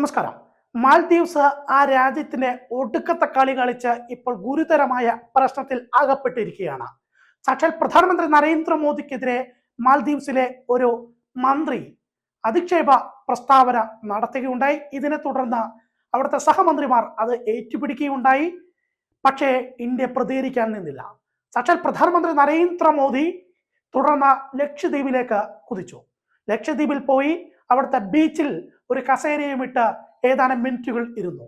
നമസ്കാരം. മാൽദീവ്സ് ആ രാജ്യത്തിന്റെ ഒടുക്കത്തെ കളി കളിച്ച് ഇപ്പോൾ ഗുരുതരമായ പ്രശ്നത്തിൽ അകപ്പെട്ടിരിക്കുകയാണ്. സാക്ഷാൽ പ്രധാനമന്ത്രി നരേന്ദ്രമോദിക്കെതിരെ മാൽദീവ്സിലെ ഒരു മന്ത്രി അധിക്ഷേപ പ്രസ്താവന നടത്തുകയുണ്ടായി. ഇതിനെ തുടർന്ന് അവിടുത്തെ സഹമന്ത്രിമാർ അത് ഏറ്റുപിടിക്കുകയുണ്ടായി. പക്ഷേ ഇന്ത്യ പ്രതികരിക്കാൻ നിന്നില്ല. സാക്ഷാൽ പ്രധാനമന്ത്രി നരേന്ദ്രമോദി തുടർന്ന് ലക്ഷദ്വീപിലേക്ക് കുതിച്ചു. ലക്ഷദ്വീപിൽ പോയി അവിടുത്തെ ബീച്ചിൽ ഒരു കസേരയും ഇട്ട് ഏതാനും മിനിറ്റുകൾ ഇരുന്നു.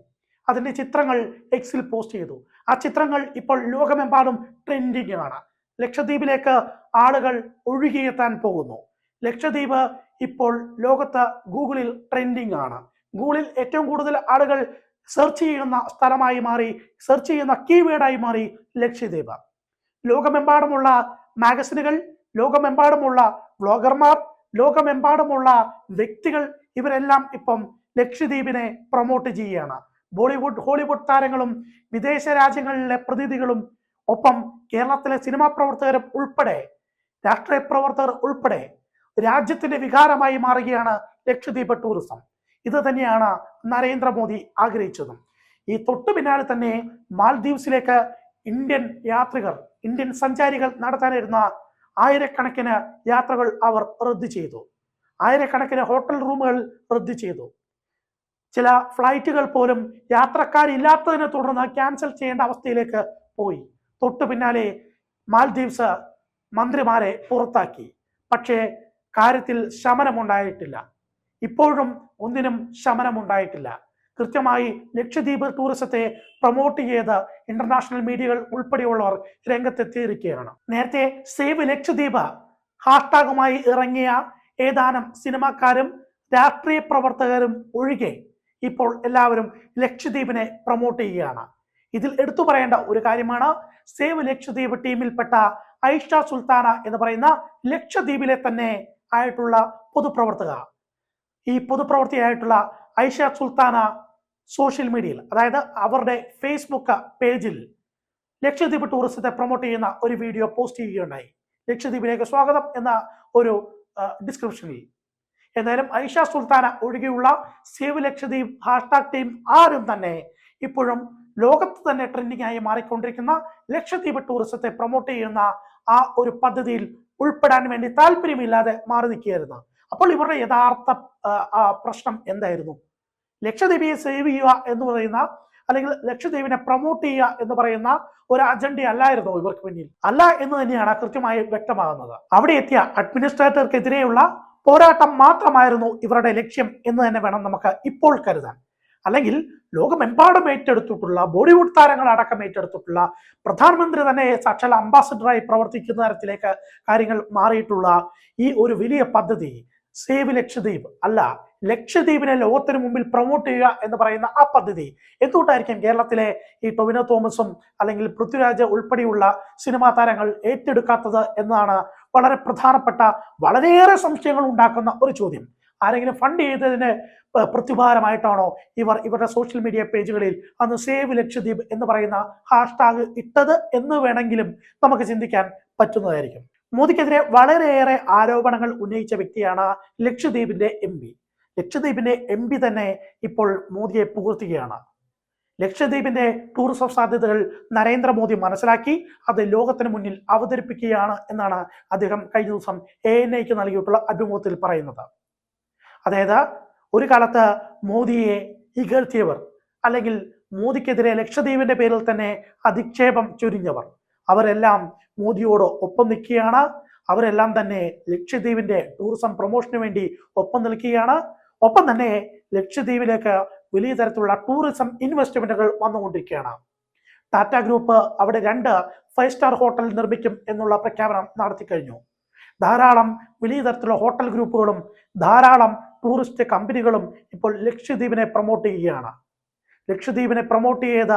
അതിന്റെ ചിത്രങ്ങൾ എക്സിൽ പോസ്റ്റ് ചെയ്തു. ആ ചിത്രങ്ങൾ ഇപ്പോൾ ലോകമെമ്പാടും ട്രെൻഡിങ് ആണ്. ലക്ഷദ്വീപിലേക്ക് ആളുകൾ ഒഴുകിയെത്താൻ പോകുന്നു. ലക്ഷദ്വീപ് ഇപ്പോൾ ലോകത്ത് ഗൂഗിളിൽ ട്രെൻഡിങ് ആണ്. ഗൂഗിളിൽ ഏറ്റവും കൂടുതൽ ആളുകൾ സെർച്ച് ചെയ്യുന്ന സ്ഥലമായി മാറി സെർച്ച് ചെയ്യുന്ന കീവേഡായി മാറി ലക്ഷദ്വീപ്. ലോകമെമ്പാടുമുള്ള മാഗസിനുകൾ ലോകമെമ്പാടുമുള്ള വ്ളോഗർമാർ ലോകമെമ്പാടുമുള്ള വ്യക്തികൾ ഇവരെല്ലാം ഇപ്പം ലക്ഷദ്വീപിനെ പ്രൊമോട്ട് ചെയ്യുകയാണ്. ബോളിവുഡ് ഹോളിവുഡ് താരങ്ങളും വിദേശ രാജ്യങ്ങളിലെ പ്രതിനിധികളും ഒപ്പം കേരളത്തിലെ സിനിമാ പ്രവർത്തകരും ഉൾപ്പെടെ രാഷ്ട്രീയ പ്രവർത്തകർ ഉൾപ്പെടെ രാജ്യത്തിന്റെ വികാരമായി മാറുകയാണ് ലക്ഷദ്വീപ് ടൂറിസം ഇത് തന്നെയാണ് നരേന്ദ്രമോദി ആഗ്രഹിച്ചതും. ഈ തൊട്ടു പിന്നാലെ തന്നെ മാൽദ്വീപ്സിലേക്ക് ഇന്ത്യൻ യാത്രികർ ഇന്ത്യൻ സഞ്ചാരികൾ നടത്താനിരുന്ന ആയിരക്കണക്കിന് യാത്രകൾ അവർ റദ്ദ് ചെയ്തു. ആയിരക്കണക്കിന് ഹോട്ടൽ റൂമുകൾ റദ്ദ് ചെയ്തു. ചില ഫ്ലൈറ്റുകൾ പോലും യാത്രക്കാരില്ലാത്തതിനെ തുടർന്ന് ക്യാൻസൽ ചെയ്യേണ്ട അവസ്ഥയിലേക്ക് പോയി. തൊട്ടു പിന്നാലെ മാൽദീവ്സ് മന്ത്രിമാരെ പുറത്താക്കി. പക്ഷേ കാര്യത്തിൽ ശമനമുണ്ടായിട്ടില്ല. ഇപ്പോഴും ഒന്നിനും ശമനമുണ്ടായിട്ടില്ല. കൃത്യമായി ലക്ഷദ്വീപ് ടൂറിസത്തെ പ്രൊമോട്ട് ചെയ്ത ഇന്റർനാഷണൽ മീഡിയകൾ ഉൾപ്പെടെയുള്ളവർ രംഗത്തെത്തിയിരിക്കുകയാണ്. നേരത്തെ സേവ് ലക്ഷദ്വീപ് ഹാഷ്ടാഗുമായി ഇറങ്ങിയ ഏതാനും സിനിമാക്കാരും രാഷ്ട്രീയ പ്രവർത്തകരും ഒഴികെ ഇപ്പോൾ എല്ലാവരും ലക്ഷദ്വീപിനെ പ്രൊമോട്ട് ചെയ്യുകയാണ്. ഇതിൽ എടുത്തു പറയേണ്ട ഒരു കാര്യമാണ് സേവ് ലക്ഷദ്വീപ് ടീമിൽപ്പെട്ട ഐഷ സുൽത്താന എന്ന് പറയുന്ന ലക്ഷദ്വീപിലെ തന്നെ ആയിട്ടുള്ള പൊതുപ്രവർത്തക. ഈ പൊതുപ്രവർത്തിയായിട്ടുള്ള ഐഷ സുൽത്താന സോഷ്യൽ മീഡിയയിൽ അതായത് അവരുടെ ഫേസ്ബുക്ക് പേജിൽ ലക്ഷദ്വീപ് ടൂറിസത്തെ പ്രൊമോട്ട് ചെയ്യുന്ന ഒരു വീഡിയോ പോസ്റ്റ് ചെയ്യുകയുണ്ടായി. ലക്ഷദ്വീപിലേക്ക് സ്വാഗതം എന്ന ഒരു ഡിസ്ക്രിപ്ഷനിൽ എന്തായാലും ഐഷ സുൽത്താന ഒഴികെയുള്ള സേവ് ലക്ഷദ്വീപ് ഹാഷ്ടാഗ് ടീം ആരും തന്നെ ഇപ്പോഴും ലോകത്ത് തന്നെ ട്രെൻഡിംഗ് ആയി മാറിക്കൊണ്ടിരിക്കുന്ന ലക്ഷദ്വീപ് ടൂറിസത്തെ പ്രൊമോട്ട് ചെയ്യുന്ന ആ ഒരു പദ്ധതിയിൽ ഉൾപ്പെടാൻ വേണ്ടി താല്പര്യമില്ലാതെ മാറി നിൽക്കുകയായിരുന്നു. അപ്പോൾ ഇവരുടെ യഥാർത്ഥ പ്രശ്നം എന്തായിരുന്നു? ലക്ഷദ്വീപിയെ സേവ് ചെയ്യുക എന്ന് പറയുന്ന അല്ലെങ്കിൽ ലക്ഷദ്വീപിനെ പ്രൊമോട്ട് ചെയ്യുക എന്ന് പറയുന്ന ഒരു അജണ്ട അല്ലായിരുന്നു ഇവർക്ക് പിന്നിൽ? അല്ല എന്ന് തന്നെയാണ് കൃത്യമായി വ്യക്തമാകുന്നത്. അവിടെ എത്തിയ അഡ്മിനിസ്ട്രേറ്റർക്കെതിരെയുള്ള പോരാട്ടം മാത്രമായിരുന്നു ഇവരുടെ ലക്ഷ്യം എന്ന് തന്നെ വേണം നമുക്ക് ഇപ്പോൾ കരുതാൻ. അല്ലെങ്കിൽ ലോകമെമ്പാടും ഏറ്റെടുത്തിട്ടുള്ള ബോളിവുഡ് താരങ്ങൾ അടക്കം ഏറ്റെടുത്തിട്ടുള്ള പ്രധാനമന്ത്രി തന്നെ സാക്ഷാൽ അംബാസഡറായി പ്രവർത്തിക്കുന്ന തരത്തിലേക്ക് കാര്യങ്ങൾ മാറിയിട്ടുള്ള ഈ ഒരു വലിയ പദ്ധതി സേവ് ലക്ഷദ്വീപ് അല്ല ലക്ഷദ്വീപിനെ ലോകത്തിന് മുമ്പിൽ പ്രൊമോട്ട് ചെയ്യുക എന്ന് പറയുന്ന ആ പദ്ധതി എന്തുകൊണ്ടായിരിക്കും കേരളത്തിലെ ഈ ടൊവിനോ തോമസും അല്ലെങ്കിൽ പൃഥ്വിരാജ് ഉൾപ്പെടെയുള്ള സിനിമാ താരങ്ങൾ ഏറ്റെടുക്കാത്തത് എന്നതാണ് വളരെ പ്രധാനപ്പെട്ട വളരെയേറെ സംശയങ്ങൾ ഉണ്ടാക്കുന്ന ഒരു ചോദ്യം. ആരെങ്കിലും ഫണ്ട് ചെയ്തതിന് പ്രത്യുപകാരമായിട്ടാണോ ഇവർ ഇവരുടെ സോഷ്യൽ മീഡിയ പേജുകളിൽ അന്ന് സേവ് ലക്ഷദ്വീപ് എന്ന് പറയുന്ന ഹാഷ്ടാഗ് ഇട്ടത് എന്ന് വേണമെങ്കിലും നമുക്ക് ചിന്തിക്കാൻ പറ്റുന്നതായിരിക്കും. മോദിക്കെതിരെ വളരെയേറെ ആരോപണങ്ങൾ ഉന്നയിച്ച വ്യക്തിയാണ് ലക്ഷദ്വീപിന്റെ എം പി. ലക്ഷദ്വീപിന്റെ എം പി തന്നെ ഇപ്പോൾ മോദിയെ പുകഴ്ത്തുകയാണ്. ലക്ഷദ്വീപിന്റെ ടൂറിസം സാധ്യതകൾ നരേന്ദ്രമോദി മനസ്സിലാക്കി അത് ലോകത്തിന് മുന്നിൽ അവതരിപ്പിക്കുകയാണ് എന്നാണ് അദ്ദേഹം കഴിഞ്ഞ ദിവസം എ എൻ ഐക്ക് നൽകിയിട്ടുള്ള അഭിമുഖത്തിൽ പറയുന്നത്. അതായത് ഒരു കാലത്ത് മോദിയെ ഇകഴ്ത്തിയവർ അല്ലെങ്കിൽ മോദിക്കെതിരെ ലക്ഷദ്വീപിന്റെ പേരിൽ തന്നെ അധിക്ഷേപം ചൊരിഞ്ഞവർ അവരെല്ലാം മോദിയോട് ഒപ്പം നിൽക്കുകയാണ്. അവരെല്ലാം തന്നെ ലക്ഷദ്വീപിന്റെ ടൂറിസം പ്രൊമോഷന് വേണ്ടി ഒപ്പം നിൽക്കുകയാണ്. ഒപ്പം തന്നെ ലക്ഷദ്വീപിലേക്ക് വലിയ തരത്തിലുള്ള ടൂറിസം ഇൻവെസ്റ്റ്മെന്റുകൾ വന്നുകൊണ്ടിരിക്കുകയാണ്. ടാറ്റ ഗ്രൂപ്പ് അവിടെ രണ്ട് ഫൈവ് സ്റ്റാർ ഹോട്ടൽ നിർമ്മിക്കും എന്നുള്ള പ്രഖ്യാപനം നടത്തി കഴിഞ്ഞു. ധാരാളം വലിയ തരത്തിലുള്ള ഹോട്ടൽ ഗ്രൂപ്പുകളും ധാരാളം ടൂറിസ്റ്റ് കമ്പനികളും ഇപ്പോൾ ലക്ഷദ്വീപിനെ പ്രൊമോട്ട് ചെയ്യുകയാണ്. ലക്ഷദ്വീപിനെ പ്രൊമോട്ട് ചെയ്ത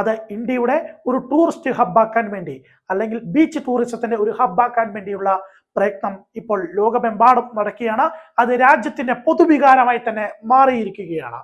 അത് ഇന്ത്യയുടെ ഒരു ടൂറിസ്റ്റ് ഹബ്ബാക്കാൻ വേണ്ടി അല്ലെങ്കിൽ ബീച്ച് ടൂറിസത്തിന്റെ ഒരു ഹബ്ബാക്കാൻ വേണ്ടിയുള്ള പ്രയത്നം ഇപ്പോൾ ലോകമെമ്പാടും നടക്കുകയാണ്. അത് രാജ്യത്തിന്റെ പൊതുവികാരമായി തന്നെ മാറിയിരിക്കുകയാണ്.